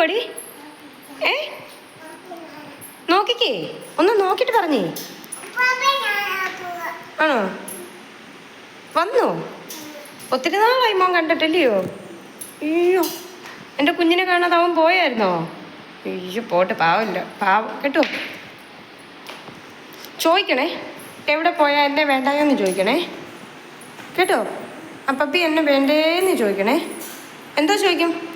പോവാടി ഏ? നോക്കിക്കേ. ഒന്ന് നോക്കിയിട്ട് പറഞ്ഞേ. ആണോ? വന്നു? ഒത്തിരി നാളായി മോൻ കണ്ടിട്ടില്ലയോ? അയ്യോ. എന്റെ കുഞ്ഞിനെ കാണാതെ അവൻ പോയായിരുന്നോ? അയ്യോ പോട്ടെ പാവമില്ല പാവം. കേട്ടോ. ചോദിക്കണേ. എവിടെ പോയാൽ എന്നെ വേണ്ടായെന്ന് ചോദിക്കണേ. കേട്ടോ? അപ്പപ്പി എന്നെ വേണ്ടേന്ന് ചോദിക്കണേ. എന്തോ ചോദിക്കും?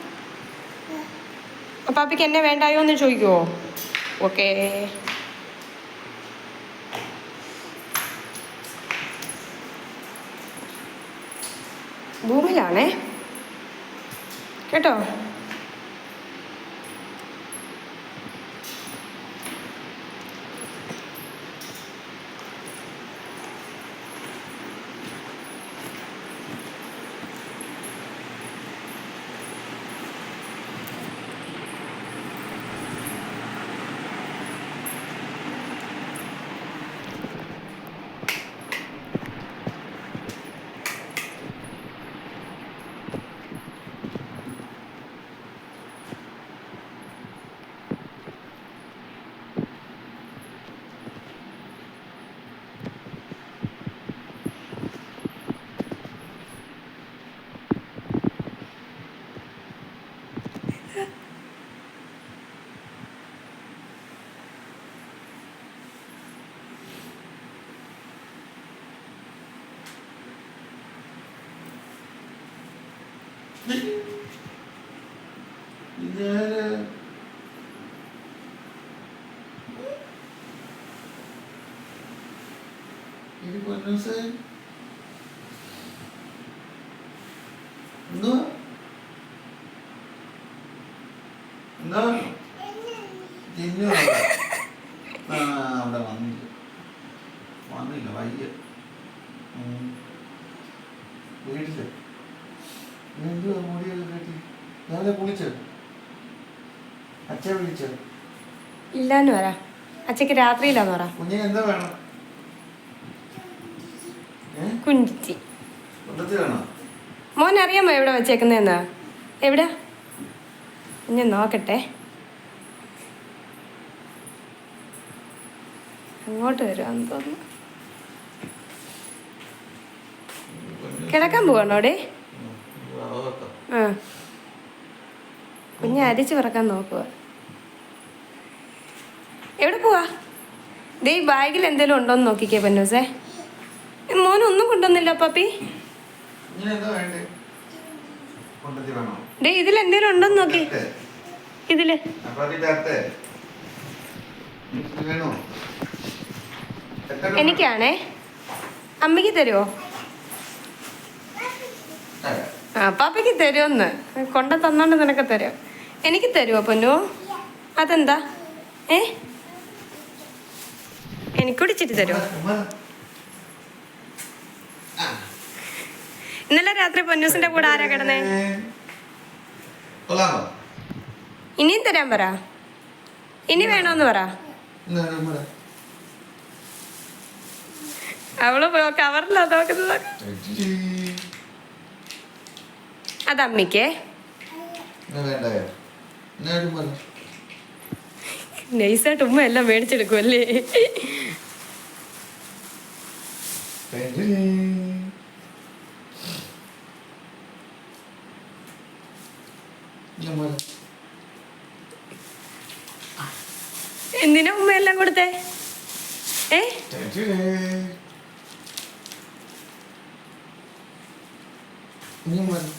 അപ്പാപ്പിക്ക് എന്നെ വേണ്ടായോ എന്ന് ചോദിക്കുമോ ഓക്കേ ഭൂമിയിലാണേ. കേട്ടോ? ഇതാരാ? ഇത് അവിടെ. വന്നില്ല. വയ്യ. വീട്ടിൽ. എന്തുവാ മുടിയൊക്കെ കെട്ടി? രാവിലെ കുളിച്ചോ? അച്ഛൻ വിളിച്ചോ? ഇല്ലാന്ന് പറ. അച്ഛക്ക് രാത്രിയിലാന്ന് പറ. കുഞ്ഞിന് എന്താ വേണം? കുഞ്ചി മോൻ അറിയാമോ എവിടെ വെച്ചേക്കുന്നതെന്ന്? എവിടെ? ഞാൻ നോക്കട്ടെ. അങ്ങോട്ട് വരുവാന്ന് തോന്നുന്നു. കിടക്കാൻ പോവാണോടെ കുഞ്ഞ് അരിച്ചു പറക്കാൻ നോക്കുക എവിടെ പോവാ? ദേ ഈ ബാഗിൽ എന്തെങ്കിലും ഉണ്ടോന്ന് നോക്കിക്കേ പന്നൂസേ. മോനൊന്നും കൊണ്ടുവന്നില്ല പപ്പി. ഡേ ഇതിൽ എന്തെങ്കിലും ഉണ്ടോന്ന് നോക്കി. ഇതിൽ. എനിക്കാണേ. അമ്മയ്ക്ക് തരുമോ തരാം. ആ പാപ്പയ്ക്ക് തരുമെന്ന് കൊണ്ട തന്നോണ്ട് നിനക്ക് തരും. എനിക്ക് തരുമോ പൊന്നു? അതെന്താ? ഏ? എനിക്ക് കുടിച്ചിട്ട് തരുമോ ഇന്നലെ രാത്രി പൊന്നൂസിന്റെ കൂടെ ആരാ കിടന്നേ? ഇനിയും തരാൻ പറ. ഇനി വേണോന്ന് പറ. അവൾ കവറിലാ നോക്കുന്നത്. അത് അമ്മയ്ക്കേ നൈസായിട്ട് ഉമ്മ എല്ലാം മേടിച്ചെടുക്കുമല്ലേ ചേച്ചി. ഇന്ന് എന്തിനാ ഉമ്മ എല്ലാം കൊടുത്തേ? ഏ? ചേച്ചി. ഇന്ന് ഉമ്മ. എന്ന് പോയി? എത്ര തിന്നാമോ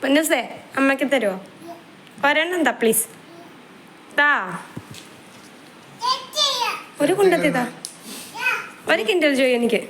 പൊന്നൂസേ അമ്മയ്ക്ക് തരുമോ ഒരെണ്ണം താ പ്ലീസ് താ. ഒരു കുണ്ടത്തി താ. ഒരു കിൻഡൽ ജോയി എനിക്ക്.